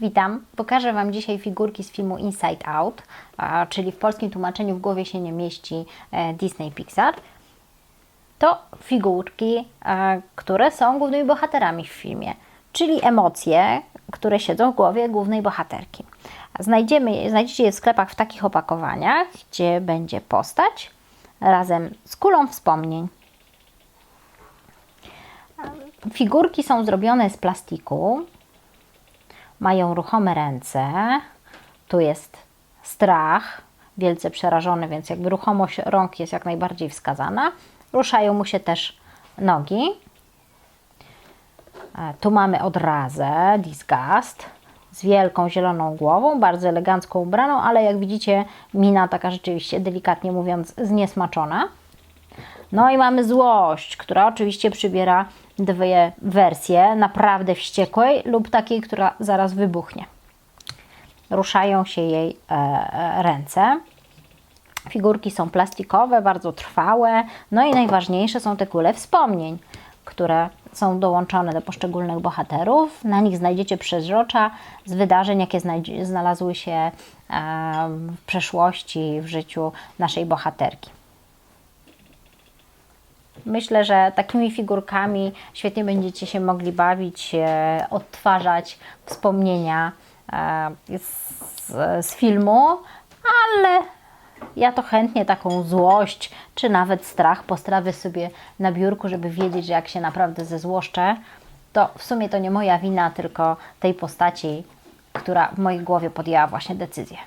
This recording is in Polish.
Witam. Pokażę Wam dzisiaj figurki z filmu Inside Out, czyli w polskim tłumaczeniu w głowie się nie mieści e, Disney Pixar. To figurki, e, które są głównymi bohaterami w filmie, czyli emocje, które siedzą w głowie głównej bohaterki. Znajdziemy, znajdziecie je w sklepach w takich opakowaniach, gdzie będzie postać razem z kulą wspomnień. Figurki są zrobione z plastiku, mają ruchome ręce. Tu jest strach, wielce przerażony, więc jakby ruchomość rąk jest jak najbardziej wskazana. Ruszają mu się też nogi. E, Tu mamy odrazę, disgust, z wielką zieloną głową, bardzo elegancko ubraną, ale jak widzicie, mina taka rzeczywiście, delikatnie mówiąc, zniesmaczona. No i mamy złość, która oczywiście przybiera dwie wersje, naprawdę wściekłej lub takiej, która zaraz wybuchnie. Ruszają się jej e, e, ręce. Figurki są plastikowe, bardzo trwałe. No i najważniejsze są te kule wspomnień, które są dołączone do poszczególnych bohaterów. Na nich znajdziecie przeźrocza z wydarzeń, jakie znalazły się e, w przeszłości w życiu naszej bohaterki. Myślę, że takimi figurkami świetnie będziecie się mogli bawić, e, odtwarzać wspomnienia e, z, z filmu, ale ja to chętnie taką złość, czy nawet strach postawię sobie na biurku, żeby wiedzieć, że jak się naprawdę zezłoszczę, to w sumie to nie moja wina, tylko tej postaci, która w mojej głowie podjęła właśnie decyzję.